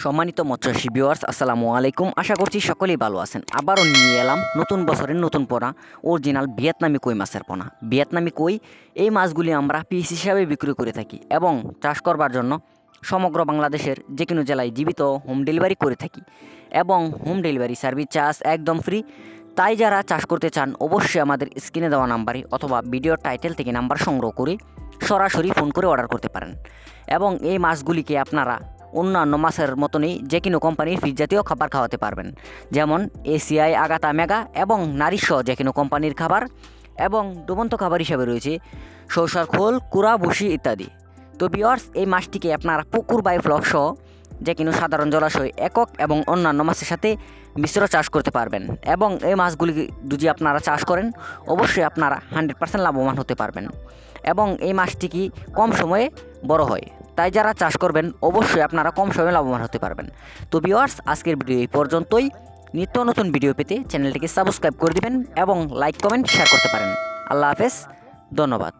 সম্মানিত মৎস্যশী ভিউয়ার্স আসসালামু আলাইকুম। আশা করছি সকলেই ভালো আছেন। আবারও নিয়ে এলাম নতুন বছরের নতুন পোনা অরিজিনাল ভিয়েতনামি কই মাছের পোনা। ভিয়েতনামি কই, এই মাছগুলি আমরা পিস হিসাবে বিক্রি করে থাকি এবং চাষ করবার জন্য সমগ্র বাংলাদেশের যে কোনো জেলায় জীবিত হোম ডেলিভারি করে থাকি এবং হোম ডেলিভারি সার্ভিস চার্জ একদম ফ্রি তাই যারা চাষ করতে চান, অবশ্যই আমাদের স্ক্রিনে দেওয়া নাম্বারে অথবা ভিডিও টাইটেল থেকে নাম্বার সংগ্রহ করে সরাসরি ফোন করে অর্ডার করতে পারেন। এবং এই মাছগুলিকে আপনারা অন্যান্য মাছের মতনই যে কোনো কোম্পানির ফিজ জাতীয় খাবার খাওয়াতে পারবেন। যেমন এসিআই, আগাতা মেগা এবং নারিশ যে কোনো কোম্পানির খাবার এবং ডুবন্ত খাবার হিসাবে রয়েছে, সরষার খোল, কুড়া, ভুসি ইত্যাদি। তো বিয়ার্স এই মাছটিকে আপনারা পুকুর বাই ফ্লক সহ যে কোনো সাধারণ জলাশয় একক এবং অন্যান্য মাছের সাথে মিশ্র চাষ করতে পারবেন এবং এই মাছগুলি যদি আপনারা চাষ করেন, অবশ্যই আপনারা হান্ড্রেড পার্সেন্ট লাভবান হতে পারবেন এবং এই মাছটি কি কম সময়ে বড় হয়? তাই যারা চাষ করবেন, অবশ্যই আপনারা কম সময়ে লাভবান হতে পারবেন। তো ভিওয়ার্স আজকের ভিডিও এই পর্যন্তই। নিত্য নতুন ভিডিও পেতে চ্যানেলটিকে সাবস্ক্রাইব করে দিবেন এবং লাইক কমেন্ট শেয়ার করতে পারেন। আল্লাহ হাফেজ, ধন্যবাদ।